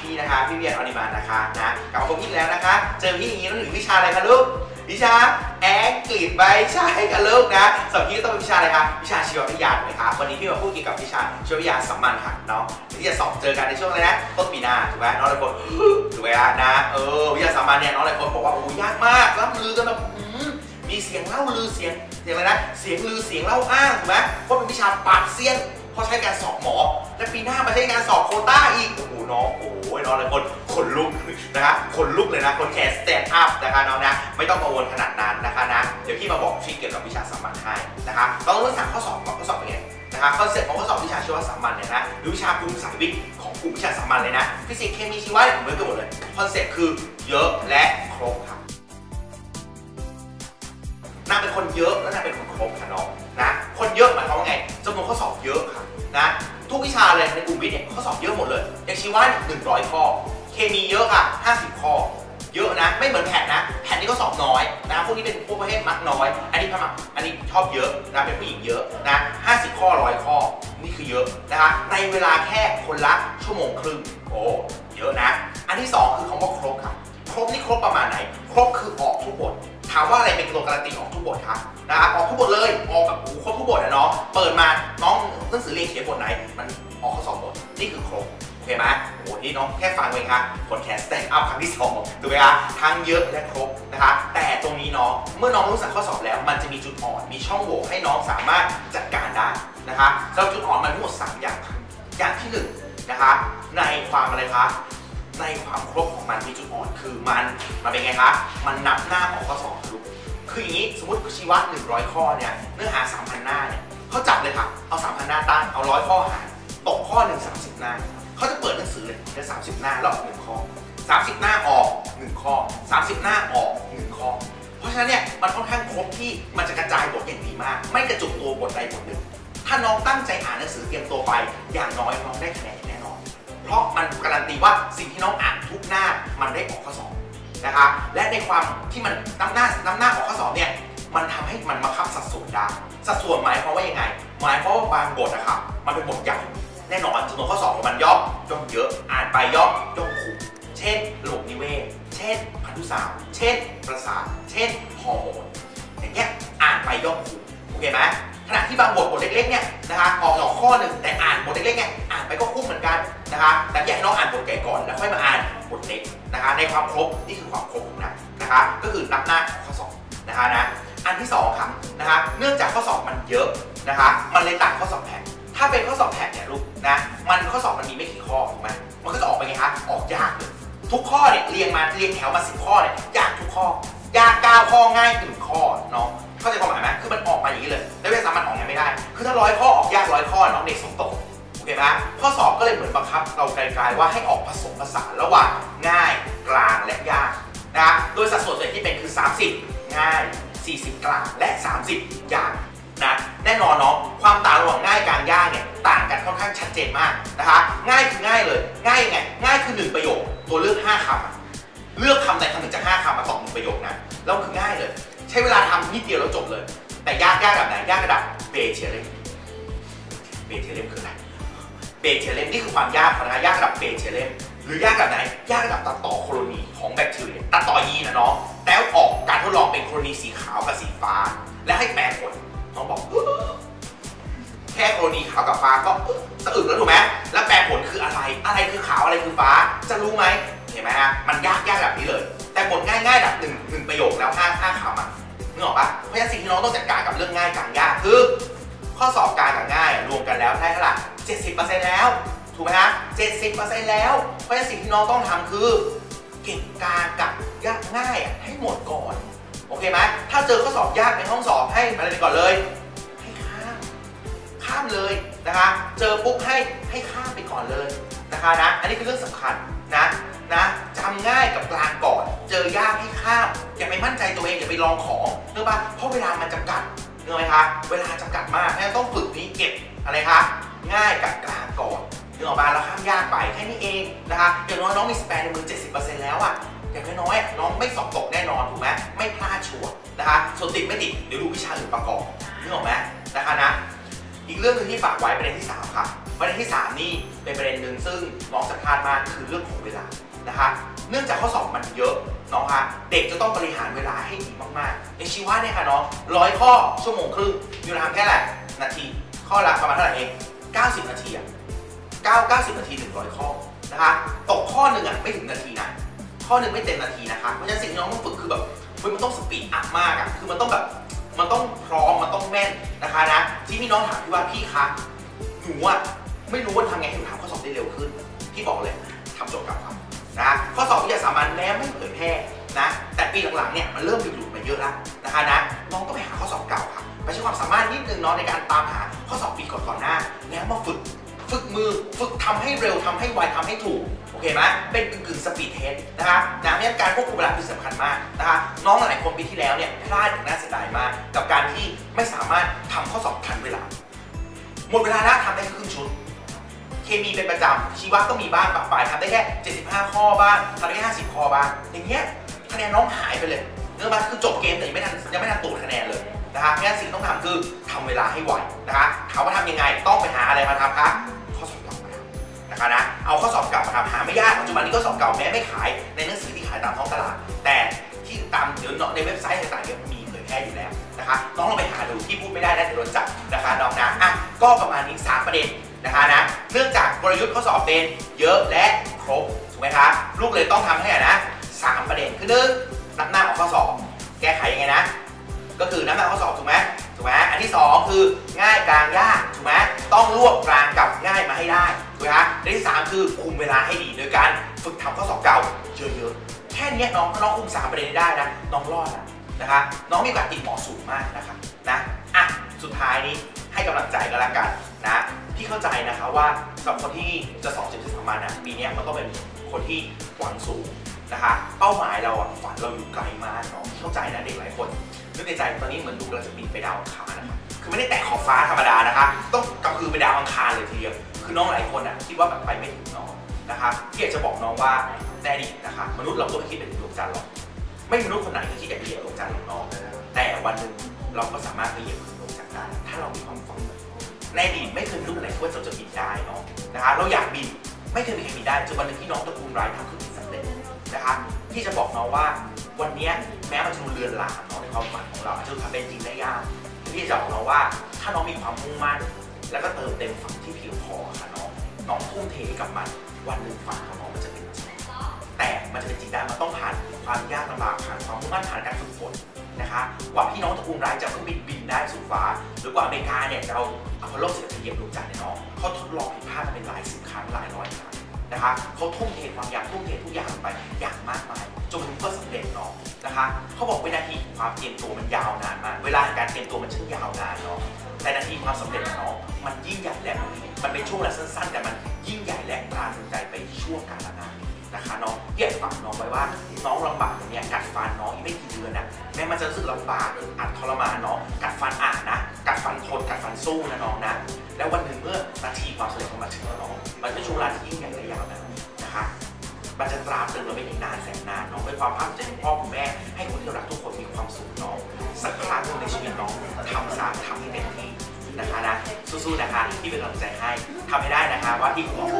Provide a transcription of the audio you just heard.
พี่นะคะพี่เวียนออนิมานนะคะนะกลับมาพบพี่แล้วนะคะ เจอพี่อย่างนี้ต้องถึงวิชาอะไรคะลูกวิชาแองกฤษใบใช่กันลูกนะสำหรับพี่ต้องเป็นวิชาอะไรคะวิชาชีววิทยาถูกไหมคะวันนี้พี่มาพูดเกี่ยวกับวิชาชีววิทยาสัมมันค่ะเนาะที่จะสอบเจอกันในช่วงอะไรนะต้นปีหน้าถูกไหมน้องหลายคนถูกไหมคะนะเออวิทยาสัมมันเนี่ยน้องหลายคนบอกว่าโอ้ยากมากรับลือกันแบบมีเสียงเล่าลือเสียงเสียงอะไรนะเสียงลือเสียงเล่าอ้างถูกไหมเพราะเป็นวิชาปากเซียน ราะใช้การสอบหมอ และปีหน้ามาใช้การสอบโคต้าอีก โอ้โหน้องโอ้ยน้องหลายคนขนลุกนะคะขนลุกเลยนะ คนแคสแตนด์อัพนะคะน้องนะ ไม่ต้องกังวลขนาดนั้นนะคะนะ เดี๋ยวพี่มาบอกทริคเกี่ยวกับวิชาสามัญให้นะคะเราต้องเริ่มจากข้อสอบก่อนข้อสอบเป็นไงนะคะคอนเซ็ปต์ของข้อสอบวิชาชีวสามัญเนี่ยนะหรือวิชาภูมิสายวิทย์ของกลุ่มวิชาสามัญเลยนะ ฟิสิกส์เคมีชีวะเหมือนกันหมดเลยคอนเซ็ปต์คือเยอะและครบครับนางเป็นคนเยอะแล้วนางเป็นคนครบค่ะน้องนะคนเยอะหมายความว่าไงจำนวนข้อสอบเยอะค่ะ นะทุกวิชาเลยในกลุ่มวิทย์เนี่ยข้อสอบเยอะหมดเลยอย่างชีวะเนี่ยหนึ่งร้อยข้อ เคมีเยอะค่ะห้าสิบข้อ เยอะนะไม่เหมือนแผ่นนะ แผนนี่ก็สอบน้อยนะพวกนี้เป็นพวกประเภทมักน้อย อันนี้พมักอันนี้ชอบเยอะนะเป็นผู้หญิงเยอะนะห้าสิบข้อร้อยข้อนี่คือเยอะนะคะในเวลาแค่คนละชั่วโมงครึ่งโอ้เยอะนะ อันที่สองคือคำว่าครบครับครบนี่ครบประมาณไหน ครบคือออกทุกบท ถามว่าอะไรเป็นตัวการันตีออกทุกบทครับนะครับออกทุกบทเลยออกแบบโอ้โหครบทุกบทนะน้องเปิดมาน้องหนังสือเรียนเขียนบทไหน มันออกข้อสอบบทนี่คือครบโอเคไหมโอ้โหนี่น้องแค่ฟังเองครับผลแคสแตนอัพครั้งที่สองถูกไหมครับทั้งเยอะและครบนะคะแต่ตรงนี้น้องเมื่อน้องรู้จักข้อสอบแล้ว มันจะมีจุดอ่อนมีช่องโหว่ให้น้องสามารถจัดการได้นะคะสำหรับจุดอ่อนมันทั้งหมดสามอย่างอย่างที่หนึ่งนะคะในความอะไรคะ ในความครบของมันมีจุดอ่อนคือมันมันเป็นไงคะมันนับหน้าของข้อสอบลูกคืออย่างนี้สมมติชีวะ100 ข้อเนี่ยเนื้อหา 3,000 หน้าเนี่ยเขาจับเลยค่ะเอา 3,000 หน้าตั้งเอาร้อยข้อหารตกข้อหนึ่ง30 หน้าเขาจะเปิดหนังสือเลยจะ30 หน้าแล้วออกหนึ่งข้อ 30 หน้าออก 1 ข้อ 30 หน้าออก1ข้อเพราะฉะนั้นเนี่ยมันค่อนข้างครบที่มันจะกระจายบทอย่างดีมาก ไม่กระจุกตัวบทใดบทหนึ่งถ้าน้องตั้งใจอ่านหนังสือเตรียมตัวไป อย่างน้อยน้องได้คะแนน เพราะมันการันตีว่าสิ่งที่น้องอ่านทุกหน้ามันได้ออกข้อสอบนะคะและในความที่มันน้ำหน้าน้ำหน้าออกข้อสอบเนี่ยมันทำให้มันมาคับสัดส่วนได้สัดส่วนหมายความว่ายังไง หมายความว่าบางบทนะครับมันเป็นบทใหญ่แน่นอนจำนวนข้อสอบของมันย่อมย่อมเยอะอ่านไปย่อมย่อมคุ้มเช่นระบบนิเวศ เช่นพันธุศาสตร์เช่นประสาทเช่นฮอร์โมนอย่างเงี้ยอ่านไปย่อมคุ้มโอเคไหมขณะที่บางบทบทเล็กๆเนี่ยนะคะออกหนอกข้อหนึ่งแต่อ่านบทเล็กๆเนี่ยอ่านไปก็คุ้มเหมือนกัน นะคะแต่อยากให้น้องอ่านบทใหญ่ก่อนแล้วค่อยมาอ่านบทเล็กนะคะ ในความครบนี่คือความครบของมันนะคะ ก็คือนับหน้าของข้อสอบนะคะนะอันที่สองครับนะคะเนื่องจากข้อสอบมันเยอะนะคะ มันเลยต่างข้อสอบแผ่นถ้าเป็นข้อสอบแผ่นเนี่ยลูกนะมันข้อสอบมันมีไม่กี่ข้อถูกไหมมันก็จะออกไปไงคะออกยากเลยทุกข้อเนี่ยเรียงมาเรียงแถวมาสิบข้อเนี่ยยากทุกข้อยากเก้าข้อง่ายหนึ่งข้อเนาะเข้าใจความหมายไหมคือมันออกมาอย่างนี้เลยแล้วเวลามันออกไงไม่ได้ คือถ้าร้อยข้อออกยากร้อยข้อน้องเด็กสอบตก เคไหมข้อสอบก็เลยเหมือนบังคับเราไกลๆว่าให้ออกผสมผสานระหว่างง่ายกลางและยากนะโดยสัดส่วนส่วนที่เป็นคือ 30 ง่าย 40 กลางและ 30 ยากนะแน่นอนเนาะความต่างระหว่างง่ายกลางยากเนี่ยต่างกันค่อนข้างชัดเจนมากนะคะง่ายคือง่ายเลยง่ายยังไงง่ายคือ 1 ประโยค ตัวเลือก 5คำเลือกคำใดคำหนึ่งจาก5คำมาตอบหนึ่งประโยคนะแล้วคือง่ายเลย ใช้เวลาทำนิดเดียวแล้วจบเลย แต่ยากยากแบบไหนยากระดับเบเทเลมเบเทเลมคืออะไร เบเทเลมนี่คือความยากนะยากระดับเบเทเลมหรือยากระดับไหน ยากระดับตัดต่อโคโลนีของแบคทีเรียตัดต่อยีนนะน้องแล้วออกการทดลองเป็นโคโลนีสีขาวกับสีฟ้า และให้แปลผลน้องบอกแค่โคโลนีขาวกับฟ้าก็สะอึกแล้วถูกไหมแล้วแปลผลคืออะไร อะไรคือขาวอะไรคือฟ้า จะรู้ไหมเห็นไหมฮะมันยากยากแบบนี้เลย แต่บทง่ายๆแบบหนึ่งหนึ่งประโยคแล้วห้าห้าคำอะนึกออกปะเพราะฉะนั้นสิ่งที่น้องต้องจัดการกับเรื่องง่ายกลางยากคือ ข้อสอบกางกับง่ายรวมกันแล้วได้เท่าไหร่ เจ็ดสิบเปอร์เซ็นต์แล้ว ถูกไหมฮะเจ็ดสิบเปอร์เซ็นต์แล้ว เพราะฉะนั้นสิ่งที่น้องต้องทำคือ เก็บกลางกับยากง่ายอะให้หมดก่อน โอเคไหมถ้าเจอข้อสอบยากในห้องสอบให้อะไรก่อนเลย ให้ข้าม ข้ามเลยนะคะ เจอปุ๊บให้ให้ข้ามไปก่อนเลยนะคะนะ อันนี้คือเรื่องสำคัญนะนะจำง่ายกับกลางก่อน เจอยากให้ข้าม อย่าไปมั่นใจตัวเองอย่าไปลองของเนื่องปะเพราะเวลามันจำกัดเนื่องไหมคะ เวลาจำกัดมากแม่ต้องฝึกนี้เก็บอะไรคะ ง่ายกับกลางก่อนเนื่องออกมาแล้วข้ามยากไปแค่นี้เองนะคะอย่างน้อยน้องมีสเปรในมือ 70%แล้วอะอย่างน้อยๆน้องไม่สอบตกแน่นอนถูกไหมไม่พลาดชัวร์นะคะส่วนติดไม่ติดเดี๋ยวดูวิชาอื่นประกอบนึกออกไหมนะคะนะอีกเรื่องนึงที่ฝากไว้ประเด็นที่ 3 ค่ะประเด็นที่ 3 นี่เป็นประเด็นหนึ่งซึ่งน้องจะพลาดมากคือเรื่องของเวลานะคะเนื่องจากข้อสอบมันเยอะน้องคะเด็กจะต้องบริหารเวลาให้ดีมากๆ ในชีวะเนี่ยค่ะน้องร้อยข้อชั่วโมงครึ่งอยู่ทำแค่ไหนนาทีข้อละประมาณเท่าไหร่เอง 90 นาทีอะ9 90 นาที 100 ข้อนะคะตกข้อหนึ่งอะไม่ถึงนาทีนะข้อหนึ่งไม่เต็มนาทีนะคะเพราะฉะนั้นสิ่งที่น้องต้องฝึกคือแบบเฮ้ยมันต้องสปีดอัพมากอะคือมันต้องแบบมันต้องพร้อมมันต้องแม่นนะคะนะที่พี่น้องถามพี่ว่าพี่คะหนูอะไม่รู้ว่าทำไงให้หนูทำข้อสอบได้เร็วขึ้นพี่บอกเลยทำโจทย์เก่าครับนะข้อสอบวิทยาสามัญแม้ไม่เผยแพร่นะแต่ปีหลังๆเนี่ยมันเริ่มหลุดมาเยอะแล้วนะคะนะน้องต้องไปหาข้อสอบเก่า ไปใช้ความสามารถนิดนึงเนาะในการตามหาข้อสอบปีก่อนๆหน้า แล้วมาฝึกฝึกมือฝึกทำให้เร็วทำให้ไวทำให้ถูกโอเคไหมเป็นกึ่งๆสปีดเทสนะคะนะเพราะฉะนั้นการควบคุมเวลาคือสำคัญมากนะคะน้องหลายคนปีที่แล้วเนี่ยพลาดอย่างน่าเสียดายมาก กับการที่ไม่สามารถทำข้อสอบทันเวลา หมดเวลาแล้วทำได้แค่ครึ่งชุด เคมีเป็นประจำชีวะก็มีบ้างปรับปลายทำได้แค่ 75 ข้อบ้างทำได้แค่50 ข้อบ้างอย่างเงี้ยคะแนนน้องหายไปเลยเนื่องมาคือจบเกมแต่ยังไม่ทันยังไม่ทันตรวจคะแนนเลย นะคะงั้นสิ่งที่ต้องทำคือทำเวลาให้ไวนะคะถามว่าทำยังไงต้องไปหาอะไรมาทำคะข้อสอบเก่ามาทำนะคะนะเอาข้อสอบเก่ามาทำหาไม่ยากปัจจุบันนี้ก็สอบเก่าแม้ไม่ขายในหนังสือที่ขายตามท้องตลาด แต่ที่ตามเดี๋ยวในเว็บไซต์ต่างๆเดี๋ยมีเผยแพร่อยู่แล้วนะคะน้องลองไปหาดูที่พูดไม่ได้นะเดี๋ยวโดนจับนะคะน้องนะอะก็ประมาณนี้สามประเด็นนะคะนะเนื่องจากกลยุทธ์ข้อสอบเป็นเยอะและครบถูกไหมครับลูกเลยต้องทำให้นะสามประเด็นคือหนึ่งนับหน้าของข้อสอบแก้ไขยังไงนะ ก็คือนับหน้าข้อสอบถูกไหมถูกไหมอันที่สองคือง่ายกลางยากถูกไหมต้องรวบกลางกับง่ายมาให้ได้ถูกไหมครับและที่สามคือคุมเวลาให้ดีโดยการฝึกทำข้อสอบเก่าเยอะๆแค่นี้น้องน้องคุมสามประเด็นได้นะน้องรอดแล้วนะคะน้องมีโอกาสติดหมอสูงมากนะคะนะอะสุดท้ายนี้ให้กำลังใจกันละกันนะพี่เข้าใจนะคะว่าสำหรับคนที่จะสอบเจ็บสามัญนะปีนี้มันต้องเป็นคนที่หวังสูง นะคะ เป้าหมายเราอะฝันเราอยู่ไกลมากเนาะเข้าใจนะเด็กหลายคนนึกในใจตอนนี้เหมือนลูกเราจะบินไปดาวอังคารนะคะคือไม่ได้แตะขอบฟ้าธรรมดานะคะ ต้องกระพือไปดาวอังคารเลยทีเดียวคือน้องหลายคนอะคิดว่าแบบไปไม่ถึงน้องนะคะพี่อยากจะบอกน้องว่าในอดีตนะคะ มนุษย์เราก็ไม่คิดเป็นดวงจันทร์หรอกไม่มีมนุษย์คนไหนที่คิดอยากจะเหยียบดวงจันทร์หรอกน้องแต่วันหนึ่งเราก็สามารถไปเหยียบดวงจันทร์ได้ถ้าเรามีความฝันในอดีตไม่เคยมีลูกไหนที่ว่าเราจะบินได้เนาะนะคะ เราอยากบินไม่เคยมีใครบินได้จนวันหนึ่งที่น้องตะกูลรายทำเครื่องบินสำเร็จ นะคะที่จะบอกน้องว่าวันนี้แม้มันจะดูเลือนลางเนาะในความฝันของเราอาจจะทำเป็นจริงได้ยากพี่จะบอกน้องว่าถ้าน้องมีความมุ่งมั่น แล้วก็เติมเต็มฝันที่เพียงพอค่ะน้องน้องทุ่มเทกับมันวันหนึ่งฝันของน้องมันจะเป็นจริงแต่มันจะเป็นจริงได้มันต้องผ่านความยากลำบากผ่านความมุ่งมั่นผ่านการฝึกฝนนะคะกว่าพี่น้องตะกูลร้ายจะเครื่องบินบินได้สู่ฟ้า หรือกว่าอเมริกาเนี่ยจะเอาอพอลโล11ไปเหยียบดวงจันทร์เนี่ยน้องเขาทดลองผิดพลาดมาเป็นหลายสิบครั้งหลายร้อยครั้งนะคะเขาทุ่มเทความอยากทุ่มเททุ นะคะเขาบอกวินาทีความเตรียมตัวมันยาวนานมาก เวลาการเตรียมตัวมันช่างยาวนานเนาะแต่นาทีความสำเร็จของน้องมันยิ่งใหญ่และมันเป็นช่วงเวลาสั้นๆ แต่มันยิ่งใหญ่และตราตรึงใจไปชั่วกาลนานนะคะน้องพี่ยากจะฝากน้องไว้ว่าน้องลำบากอย่างเนี้ยกัดฟันน้องอีกไม่กี่เดือนนะแม้มันจะรู้สึกลำบากอัดทรมานน้องกัดฟันอ่านนะกัดฟันทนกัดฟันสู้นะน้องนะแล้ววันหนึ่งเมื่อนาทีความสำเร็จของมันถึงแล้วน้องมันเป็นช่วงเวลาที่ยิ่งใหญ่และยาวนานนะคะ มันจะตราตรึงเราไปอีกนานแสนนานน้องเป็นความภาคภูมิใจของพ่อคุณแม่ ให้คนที่เรารักทุกคนมีความสุขน้องสักครั้งหนึ่งในชีวิตน้องทำซะทำให้เต็มที่นะคะนะสู้ๆนะคะที่เป็นกำลังใจให้ทำให้ได้นะคะว่าที่คุณหมอ